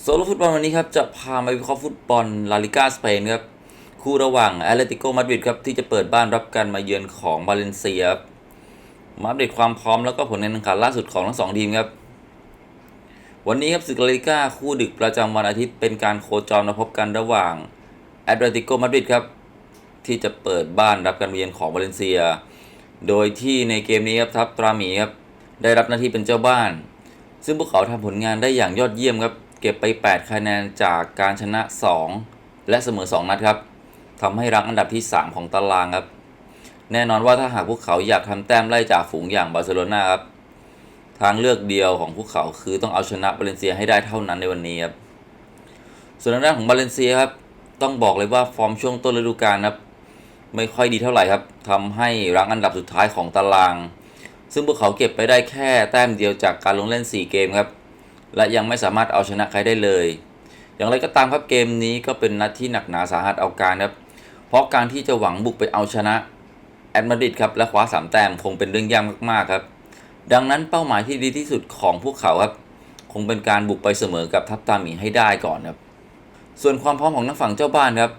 โซโลฟุตบอลวันนี้ครับจะพามาวิเคราะห์ฟุตบอลลาลิกาสเปนครับคู่ระหว่างแอตเลติโกมาดริดครับที่จะเปิดบ้านรับการมาเยือนของบาเลนเซียครับมาอัปเดตความพร้อมแล้วก็ผลการแข่งขันล่าสุดของทั้งสองทีมครับวันนี้ครับศึกลาลิก้าคู่ดึกประจำวันอาทิตย์เป็นการโคจรมาพบกันระหว่างแอตเลติโกมาดริดครับที่จะเปิดบ้านรับการมาเยือนของบาเลนเซีย โดยที่ในเกมนี้ครับทัพตราหมีครับได้รับหน้าที่เป็นเจ้าบ้าน ซึ่งพวกเขาทำผลงานได้อย่างยอดเยี่ยมครับ เก็บไป 8 คะแนนจากการชนะ 2 และเสมอ 2 นัดครับทำให้รั้งอันดับที่ 3 ของตารางครับ แน่นอนว่าถ้าหากพวกเขาอยากทำแต้มไล่จากฝูงอย่างบาร์เซโลนาครับ ทางเลือกเดียวของพวกเขาคือต้องเอาชนะบาเลนเซียให้ได้เท่านั้นในวันนี้ครับ ส่วนทางด้านของบาเลนเซียครับ ต้องบอกเลยว่าฟอร์มช่วงต้นฤดูกาลครับไม่ค่อยดีเท่าไหร่ครับทำให้รั้งอันดับสุดท้ายของตาราง ซึ่งพวกเขาเก็บไปได้แค่แต้มเดียวจากการลงเล่น 4 เกมครับ และยังไม่สามารถเอาชนะใครได้เลย อย่างไรก็ตามครับเกมนี้ก็เป็นนัดที่หนักหนาสาหัสเอาการครับ เพราะการที่จะหวังบุกไปเอาชนะแอตมาดริดครับและคว้า3แต้มคงเป็นเรื่องยากมากๆครับ ดังนั้นเป้าหมายที่ดีที่สุดของพวกเขาครับ คงเป็นการบุกไปเสมอกับทัพตาหมีให้ได้ก่อนครับ ส่วนความพร้อมของนักฝั่งเจ้าบ้านครับ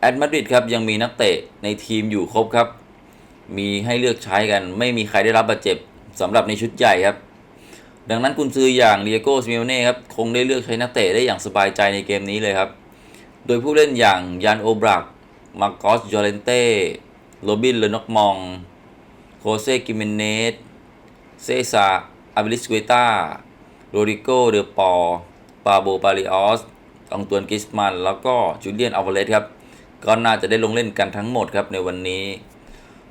แอตมาดริดครับยังมีนักเตะในทีมอยู่ครบครับ มีให้เลือกใช้กัน ไม่มีใครได้รับบาดเจ็บสำหรับในชุดใหญ่ครับ ดังนั้นกุนซืออย่างเลียโกสมิเน่ครับคงได้เลือกใช้นักเตะได้อย่างสบายใจในเกมนี้เลยครับ โดยผู้เล่นอย่างยานโอบรักมาร์กอสจอเรนเต้โรบินเลนอกมองโคเซกิเมเนสเซซาอาบิลิสเวตาโรดิโกเดอปอปาโบปาริออสองตวนกิสมัน แล้วก็จูเลียนอัลวาเลสครับ ก็น่าจะได้ลงเล่นกันทั้งหมดครับในวันนี้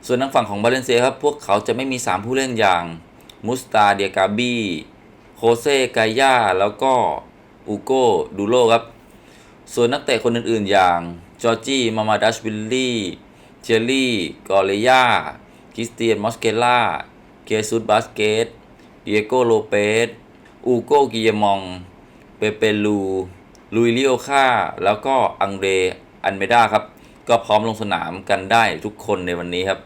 ส่วนทางฝั่งของบาเลนเซียครับ พวกเขาจะไม่มี 3 ผู้เล่นอย่าง มุสตาเดียกาบีโคเซกายาแล้วก็อูโกดูโลครับ ส่วนนักเตะคนอื่นๆ อย่าง จอร์จี้ มามาดัชวิลลี่ เจลลี่ กอเลยาคริสเตียน มอสเกล่า เคซุสบาสเกตเดียโกโลเปสอูโกกิเยมอง เปเปลู ลุยเลิโอคาแล้วก็อังเดอันเมดาครับ ก็พร้อมลงสนามกันได้ทุกคนในวันนี้ครับ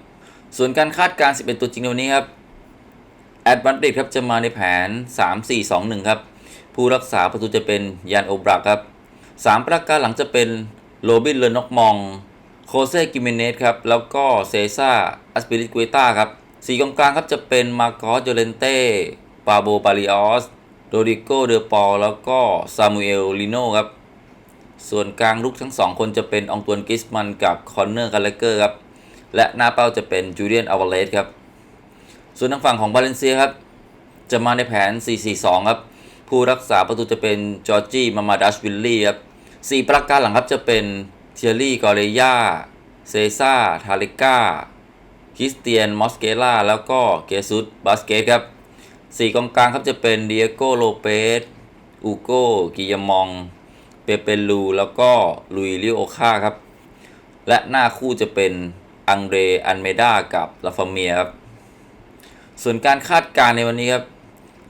ส่วนการคาดการณ์11 ตัวจริงในวันนี้ครับ แอดบันติดครับจะมาในแผน 3-4-2-1 ครับ ผู้รักษาประตูจะเป็นยานโอบรักครับ 3 ประการหลังจะเป็นโรบินเลนอกมอง โคเซกิเมเนสครับ แล้วก็เซซ่าอัสปิริตกุเอต้าครับสีกองกลางครับจะเป็นมาร์กอสโจเลนเต้ปาโบปาริออสโรดิโกเดอปอลแล้วก็ซามูเอลลิโนครับ ส่วนกลางลุกทั้งสองคนจะเป็นองตวนกิสมันกับคอนเนอร์คาเลเกอร์ครับ และหน้าเป้าจะเป็นจูเลียนอาวาเลสครับ ส่วนทางฝั่งของบาเลนเซียครับ จะมาในแผน 4-4-2 ครับ ผู้รักษาประตูจะเป็นจอร์จี้มามาดัชวิลลี่ครับสี่ประการหลังครับจะเป็นเทียรี่กอเรยาเซซ่าทาเลกาคริสเตียนมอสเกล่าแล้วก็เกซุสบาสเกตครับสี่กองกลางครับจะเป็นเดียโกโลเปสอูโกกิยามองเปเปลูแล้วก็ลุยลิโอคาครับ และหน้าคู่จะเป็นอังเดรอันเมดากับลาฟาเมียครับ ส่วนการคาดการณ์ในวันนี้ครับ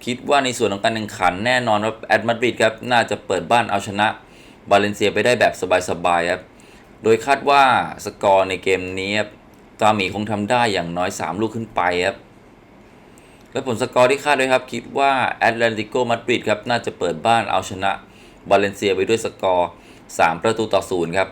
คิดว่าในส่วนของการแข่งขันแน่นอนว่าแอตมาดริดครับ น่าจะเปิดบ้านเอาชนะบาเลนเซียไปได้แบบสบายๆครับ โดยคาดว่าสกอร์ในเกมนี้ครับตาหมีคงทำได้อย่างน้อย 3 ลูกขึ้นไปครับและผลสกอร์ที่คาดด้วยครับ คิดว่าแอตเลติโกมาดริดครับ น่าจะเปิดบ้านเอาชนะบาเลนเซียไปด้วยสกอร์ 3 ประตูต่อศูนย์ครับ